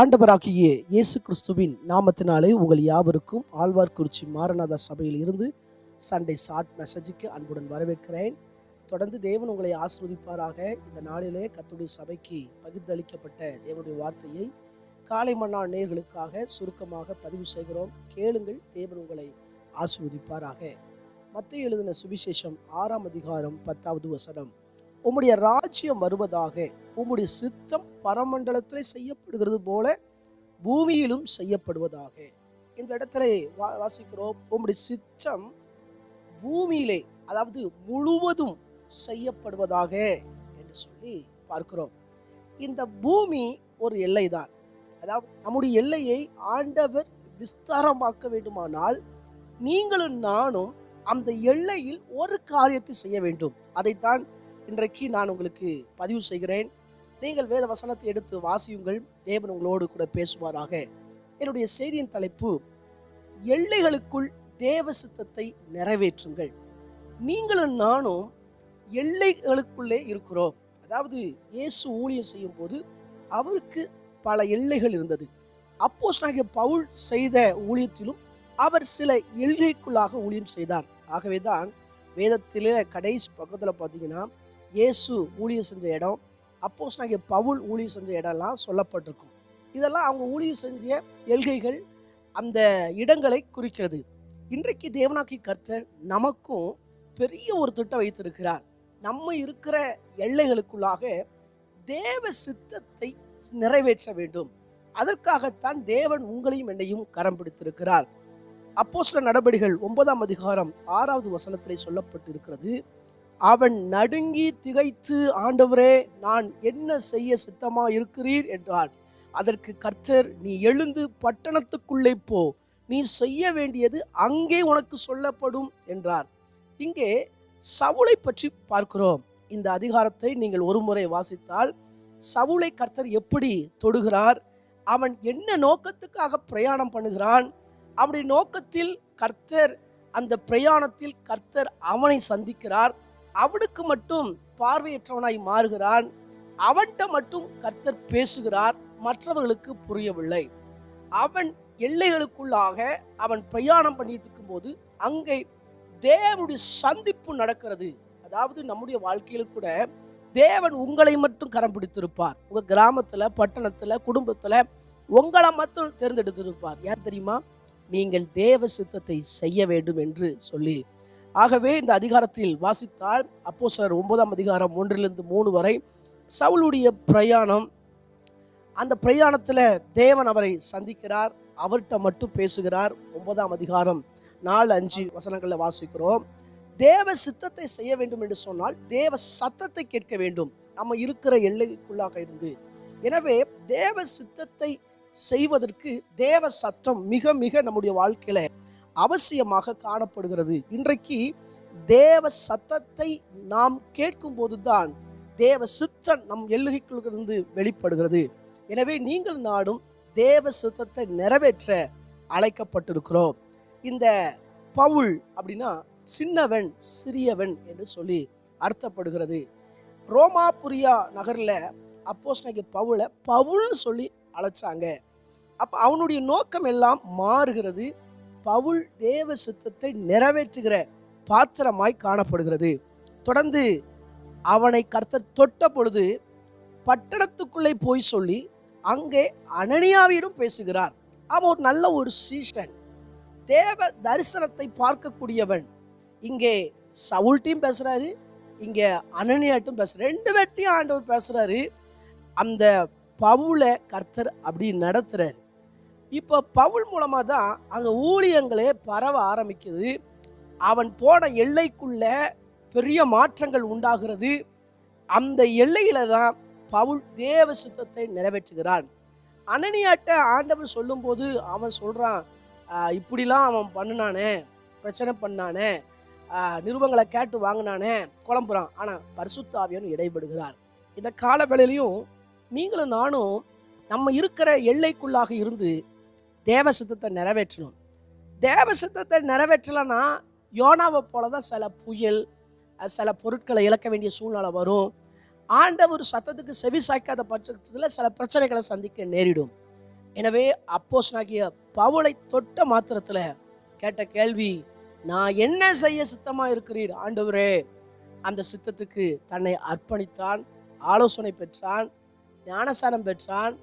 ஆண்டவராகிய இயேசு கிறிஸ்துவின் நாமத்தினாலே உங்கள் யாவருக்கும் ஆழ்வார்குறிச்சி மாரநாத சபையில் இருந்து சண்டே ஷார்ட் மெசேஜுக்கு அன்புடன் வரவேற்கிறேன். தொடர்ந்து தேவன் உங்களை ஆசிர்வதிப்பாராக. இந்த நாளிலே கத்துடைய சபைக்கு பகிர்ந்தளிக்கப்பட்ட தேவனுடைய வார்த்தையை காலை மன்னா நேர்களுக்காக சுருக்கமாக பதிவு செய்கிறோம். கேளுங்கள் தேவன் உங்களை ஆசிர்வதிப்பாராக. மத்திய எழுதின சுவிசேஷம் ஆறாம் அதிகாரம் பத்தாவது வசனம். உம்முடைய ராஜ்யம் வருவதாக உம்முடைய சித்தம் பரமண்டலத்திலே செய்யப்படுகிறது போல பூமியிலும் செய்யப்படுவதாக. இந்த இடத்துல வா- வாசிக்கிறோம். உம்முடைய சித்தம் பூமியிலே அதாவது முழுவதும் செய்யப்படுவதாக என்று சொல்லி பார்க்கிறோம். இந்த பூமி ஒரு எல்லைதான். அதாவது நம்முடைய எல்லையை ஆண்டவர் விஸ்தாரமாக்க வேண்டுமானால் நீங்களும் நானும் அந்த எல்லையில் ஒரு காரியத்தை செய்ய வேண்டும். அதைத்தான் இன்றைக்கு நான் உங்களுக்கு பதிவு செய்கிறேன். நீங்கள் வேத வசனத்தை எடுத்து வாசியுங்கள். தேவன் உங்களோடு கூட பேசுவாராக. என்னுடைய செய்தியின் தலைப்பு எல்லைகளுக்குள் தேவ சித்தத்தை நிறைவேற்றுங்கள். நீங்களும் நானும் எல்லைகளுக்குள்ளே இருக்கிறோம். அதாவது இயேசு ஊழியம் செய்யும் போது அவருக்கு பல எல்லைகள் இருந்தது. அப்போஸ்டாகிய பவுல் செய்த ஊழியத்திலும் அவர் சில எல்லைக்குள்ளாக ஊழியம் செய்தார். ஆகவே தான் வேதத்திலே கடைசி பக்கத்தில் பார்த்தீங்கன்னா இயேசு ஊழியம் செஞ்ச இடம் அப்போஸ் நாங்கள் பவுல் ஊழியம் செஞ்ச இடம்லாம் சொல்லப்பட்டிருக்கும். இதெல்லாம் அவங்க ஊழியம் செஞ்ச எல்கைகள் அந்த இடங்களை குறிக்கிறது. இன்றைக்கு தேவனாக்கி கர்த்தர் நமக்கும் பெரிய ஒரு திட்டம் வைத்திருக்கிறார். நம்ம இருக்கிற எல்லைகளுக்குள்ளாக தேவ சித்தத்தை நிறைவேற்ற வேண்டும். அதற்காகத்தான் தேவன் உங்களையும் என்னையும் கரம் பிடித்திருக்கிறார். அப்போஸ்தல நடபடிகள் ஒன்பதாம் அதிகாரம் ஆறாவது வசனத்திலே சொல்லப்பட்டிருக்கிறது. அவன் நடுங்கி திகைத்து ஆண்டவரே நான் என்ன செய்ய சித்தமா இருக்கிறீர் என்றான். அதற்கு கர்த்தர் நீ எழுந்து பட்டணத்துக்குள்ளே போ. நீ செய்ய வேண்டியது அங்கே உனக்கு சொல்லப்படும் என்றார். இங்கே சவுளை பற்றி பார்க்கிறோம். இந்த அதிகாரத்தை நீங்கள் ஒருமுறை வாசித்தால் சவுளை கர்த்தர் எப்படி தொடுகிறார்? அவன் என்ன நோக்கத்துக்காக பிரயாணம் பண்ணுகிறான்? அப்படி நோக்கத்தில் கர்த்தர் அந்த பிரயாணத்தில் கர்த்தர் அவனை சந்திக்கிறார். அவனுக்கு மட்டும் பார்வையற்றவனாய் மாறுகிறான். அவன்கிட்ட மட்டும் கர்த்தர் பேசுகிறார். மற்றவர்களுக்கு புரியவில்லை. அவன் எல்லைகளுக்குள்ளாக அவன் பிரயாணம் பண்ணிட்டு இருக்கும்போது அங்கே தேவனுடைய சந்திப்பு நடக்கிறது. அதாவது நம்முடைய வாழ்க்கையில கூட தேவன் உங்களை மட்டும் கரம் பிடித்திருப்பார். உங்கள் கிராமத்தில் பட்டணத்தில் குடும்பத்தில் உங்களை மட்டும் தேர்ந்தெடுத்திருப்பார். ஏன் தெரியுமா? நீங்கள் தேவ சித்தத்தை செய்ய வேண்டும் என்று சொல்லி ஆகவே இந்த அதிகாரத்தில் வாசித்தால் அப்போ சிலர் ஒன்பதாம் அதிகாரம் ஒன்றிலிருந்து மூணு வரை சவுளுடைய பிரயாணம். அந்த பிரயாணத்தில் தேவன் அவரை சந்திக்கிறார் அவர்கிட்ட மட்டும் பேசுகிறார். ஒன்பதாம் அதிகாரம் நாலு அஞ்சு வசனங்களில் வாசிக்கிறோம். தேவ சித்தத்தை செய்ய வேண்டும் என்று சொன்னால் தேவ சத்தத்தை கேட்க வேண்டும். நம்ம இருக்கிற எல்லைக்குள்ளாக இருந்து. எனவே தேவ சித்தத்தை செய்வதற்கு தேவ சத்தம் மிக மிக நம்முடைய வாழ்க்கையில அவசியமாக காணப்படுகிறது. இன்றைக்கு தேவ சத்தத்தை நாம் கேட்கும் தான் தேவ சித்தம் நம் எல்லுகைக்குள்ளிருந்து வெளிப்படுகிறது. எனவே நீங்கள் நாடும் தேவ சித்தத்தை நிறைவேற்ற அழைக்கப்பட்டிருக்கிறோம். இந்த பவுல் அப்படின்னா சின்னவன் சிறியவன் என்று சொல்லி அர்த்தப்படுகிறது. ரோமாபுரியா நகரில் அப்போஸ்தலனாகிய பவுலை பவுல்னு சொல்லி அழைச்சாங்க. அப்போ அவனுடைய நோக்கம் எல்லாம் மாறுகிறது. பவுல் தேவ சித்தத்தை நிறைவேற்றுகிற பாத்திரமாய் காணப்படுகிறது. தொடர்ந்து அவனை கர்த்தர் தொட்ட பொழுது பட்டணத்துக்குள்ளே போய் சொல்லி அங்கே அனனியாவிடம் பேசுகிறார். அவன் ஒரு நல்ல ஒரு சீஷன். தேவ தரிசனத்தை பார்க்கக்கூடியவன். இங்கே சவுல்ட்டையும் பேசுகிறாரு இங்கே அனனியாட்டும் பேசுறாரு. ரெண்டு பேர்ட்டையும் ஆண்டவர் பேசுகிறாரு அந்த பவுலை கர்த்தர் அப்படி நடத்துகிறார் இப்போ பவுல் மூலமாக தான் அங்கே ஊழியங்களே பரவ ஆரம்பிக்குது. அவன் போன எல்லைக்குள்ள பெரிய மாற்றங்கள் உண்டாகிறது. அந்த எல்லையில தான் பவுல் தேவ சுத்தத்தை நிறைவேற்றுகிறான். அனனியாட்ட ஆண்டவர் சொல்லும்போது அவன் சொல்கிறான் இப்படிலாம் அவன் பண்ணினானே பிரச்சனை பண்ணானே நிறுவங்களை நிருபங்களை கேட்டு வாங்கினானே குழம்புறான். ஆனால் பரிசுத்தாவியன் இடைபடுகிறார். இந்த கால வேளையிலையும் நீங்களும் நானும் நம்ம இருக்கிற எல்லைக்குள்ளாக இருந்து தேவ சித்தத்தை நிறைவேற்றணும். தேவ சித்தத்தை நிறைவேற்றலைன்னா யோனாவை போல தான் சில புயல் சில பொருட்களை இழக்க வேண்டிய சூழ்நிலை வரும். ஆண்டவர் சத்தத்துக்கு செவி சாய்க்காத பட்சத்தில் சில பிரச்சனைகளை சந்திக்க நேரிடும். எனவே அப்போஸ்தலனாகிய பவுளை தொட்ட மாத்திரத்தில் கேட்ட கேள்வி நான் என்ன செய்ய சித்தமாக இருக்கிறீர் ஆண்டவரே? அந்த சித்தத்துக்கு தன்னை அர்ப்பணித்தான் ஆலோசனை பெற்றான் ஞானசானம் பெற்றான்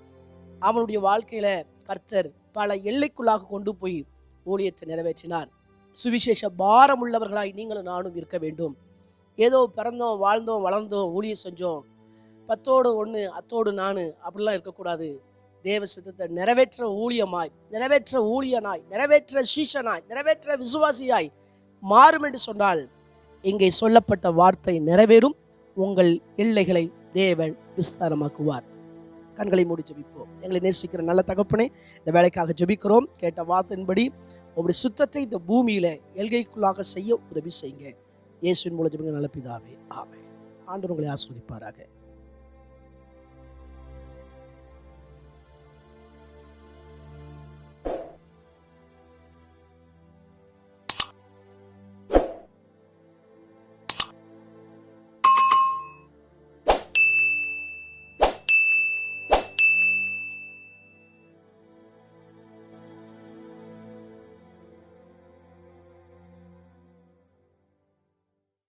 அவனுடைய வாழ்க்கையில கர்த்தர் பல எல்லைக்குள்ளாக கொண்டு போய் ஊழியத்தை நிறைவேற்றினார். சுவிசேஷ பாரம் உள்ளவர்களாய் நீங்களும் நானும் இருக்க வேண்டும். ஏதோ பிறந்தோம் வாழ்ந்தோம் வளர்ந்தோம் ஊழியம் செஞ்சோம். பத்தோடு ஒன்று அத்தோடு நான் அப்படிலாம் இருக்கக்கூடாது. தேவ சித்தத்தை நிறைவேற்ற ஊழியமாய் நிறைவேற்ற ஊழியனாய் நிறைவேற்ற சீஷனாய் நிறைவேற்ற விசுவாசியாய் மாறும் என்று சொன்னால் இங்கே சொல்லப்பட்ட வார்த்தை நிறைவேறும். உங்கள் எல்லைகளை தேவன் விஸ்தாரமாக்குவார். கண்களை மூடி ஜெபிப்போம். எங்களை நேசிக்கிற நல்ல தகப்பனே இந்த வேலைக்காக ஜெபிக்கிறோம். கேட்ட வார்த்தையின்படி உங்களுடைய சுத்தத்தை இந்த பூமியில எல்கைக்குள்ளாக செய்ய உதவி செய்யுங்க. இயேசுவின் மூலம் ஜெபிங்க நல்ல பிதாவே ஆமே ஆண்டு உங்களை ஆஸ்வதிப்பாராக